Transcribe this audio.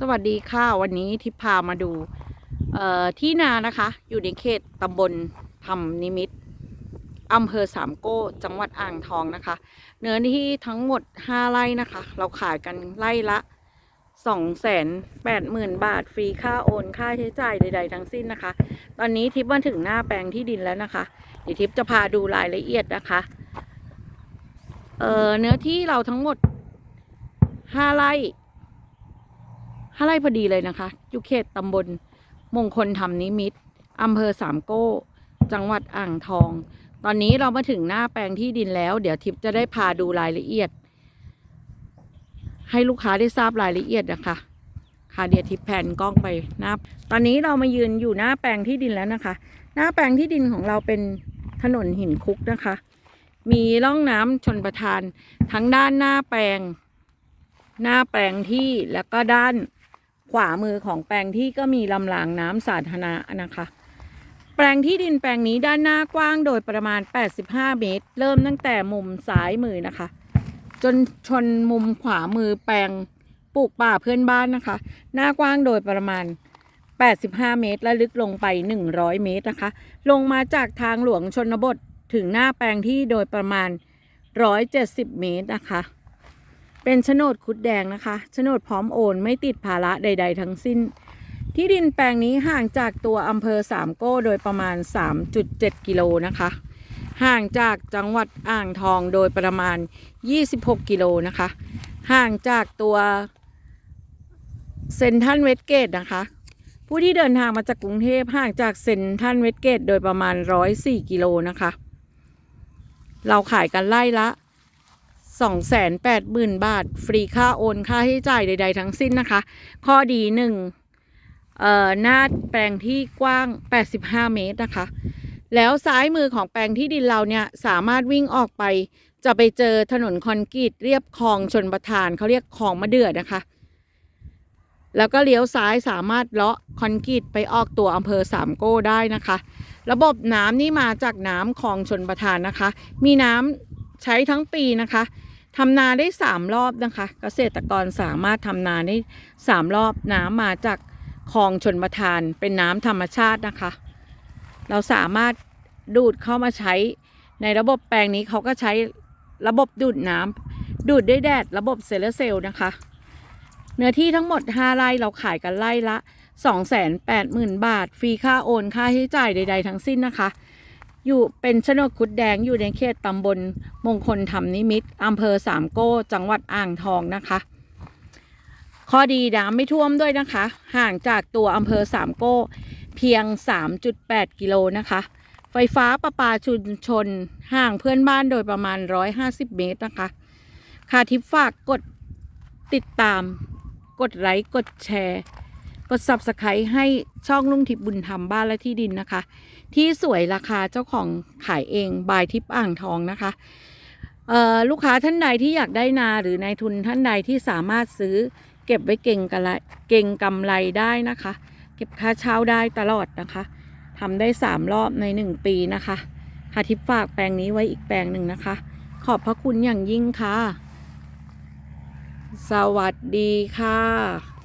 สวัสดีค่ะวันนี้ทิพพามาดูที่นานะคะ อยู่ในเขตตำบลธรรมนิมิตอำเภอสามโก้ จังหวัดอ่างทองนะคะ เนื้อที่ทั้งหมด 5 ไร่นะคะ เราขายกันไร่ละ 2 8 0 0 0 0 บาท ฟรีค่าโอน ค่าใช้จ่ายใด ๆ ทั้งสิ้นนะคะ ตอนนี้ทิพมาถึงหน้าแปลงที่ดินแล้วนะคะ เดี๋ยวทิพจะพาดูรายละเอียดนะคะเเนื้อที่เราทั้งหมด 5 ไร่ ห้าไร่พอดีเลยนะคะอยู่เขตตำบลมงคลธรรมนิมิตรอำเภอสามโก้ จังหวัดอ่างทอง ตอนนี้เรามาถึงหน้าแปลงที่ดินแล้ว เดี๋ยวทิพย์จะได้พาดูรายละเอียด ให้ลูกค้าได้ทราบรายละเอียดนะคะค่ะเดี๋ยวทิพย์แผนกล้องไปหน้าตอนนี้เรามายืนอยู่หน้าแปลงที่ดินแล้วนะคะ หน้าแปลงที่ดินของเราเป็นถนนหินคุกนะคะ มีร่องน้ำชนประทาน ทั้งด้านหน้าแปลง หน้าแปลงที่แล้วก็ด้าน ขวามือของแปลงที่ก็มีลำรางน้ำสาธารณะนะคะ แปลงที่ดินแปลงนี้ด้านหน้ากว้างโดยประมาณ 85 เมตร เริ่มตั้งแต่มุมซ้ายมือนะคะ จนชนมุมขวามือแปลงปลูกป่าเพื่อนบ้านนะคะ หน้ากว้างโดยประมาณ 85 เมตร และลึกลงไป 100 เมตรนะคะ ลงมาจากทางหลวงชนบทถึงหน้าแปลงที่โดยประมาณ 170 เมตรนะคะ เป็นโฉนดคุดแดงนะคะโฉนดพร้อมโอนไม่ติดภาระใด ๆ ทั้งสิ้น ที่ดินแปลงนี้ห่างจากตัวอำเภอสามโก้โดยประมาณ 3.7 กิโลนะคะ ห่างจากจังหวัดอ่างทองโดยประมาณ 26 กิโลนะคะ ห่างจากตัวเซนทันเวสเกตนะคะ ผู้ที่เดินทางมาจากกรุงเทพห่างจากเซนทันเวสเกตโดยประมาณ 104 กิโลนะคะ เราขายกันไล่ละ 280,000 บาท ฟรีค่าโอนค่าใช้จ่ายใด ๆ ทั้งสิ้นนะคะ ข้อดีหนึ่งเอ่อหน้าแปลงที่กว้าง 85 เมตรนะคะ แล้วซ้ายมือของแปลงที่ดินเราเนี่ยสามารถวิ่งออกไป จะไปเจอถนนคอนกรีตเรียบคลองชนประทานเขาเรียกคลองมะเดื่อนะคะ แล้วก็เลี้ยวซ้ายสามารถเลาะคอนกรีตไปออกตัวอำเภอสามโก้ได้นะคะ ระบบน้ำนี่มาจากน้ำคลองชนประทานนะคะ มีน้ำใช้ทั้งปีนะคะ ทำนาได้สามรอบนะคะ เกษตรกรสามารถทำนาได้สามรอบน้ำมาจากคลองชนประทานเป็นน้ำธรรมชาตินะคะ เราสามารถดูดเข้ามาใช้ในระบบแปลงนี้เขาก็ใช้ระบบดูดน้ำดูดด้วยแดดระบบเซลล์เซลล์นะคะ เนื้อที่ทั้งหมด 5 ไร่เราขายกันไร่ละ 280,000 บาท ฟรีค่าโอนค่าใช้จ่ายใด ๆ ทั้งสิ้นนะคะ อยู่เป็นโฉนดคุดแดงอยู่ในเขตตำบลมงคลธรรมนิมิตรอำเภอสามโก้ จังหวัดอ่างทองนะคะ ข้อดีน้ำไม่ท่วมด้วยนะคะ ห่างจากตัวอำเภอสามโก้ เพียง 3.8 กิโลนะคะ ไฟฟ้าประปาชุมชนห่างเพื่อนบ้านโดยประมาณ 150 เมตรนะคะค่ะทิปฝากกดติดตาม กดไลค์กดแชร์ กด subscribe ให้ช่องลุงทิพย์บุญธรรมบ้านและที่ดินนะคะ ที่สวยราคาเจ้าของขายเองบายทิพย์อ่างทองนะคะลูกค้าท่านใดที่อยากได้นาหรือนายทุนท่านใดที่สามารถซื้อ เก็บไว้เก่งกะไรเก่งกำไรได้นะคะ เก็บค่าเช่าได้ตลอดนะคะทำได้สามรอบในหนึ่งปีนะคะค่ะทิพย์ฝากแปลงนี้ไว้อีกแปลงหนึ่งนะคะ ขอบพระคุณอย่างยิ่งค่ะ สวัสดีค่ะ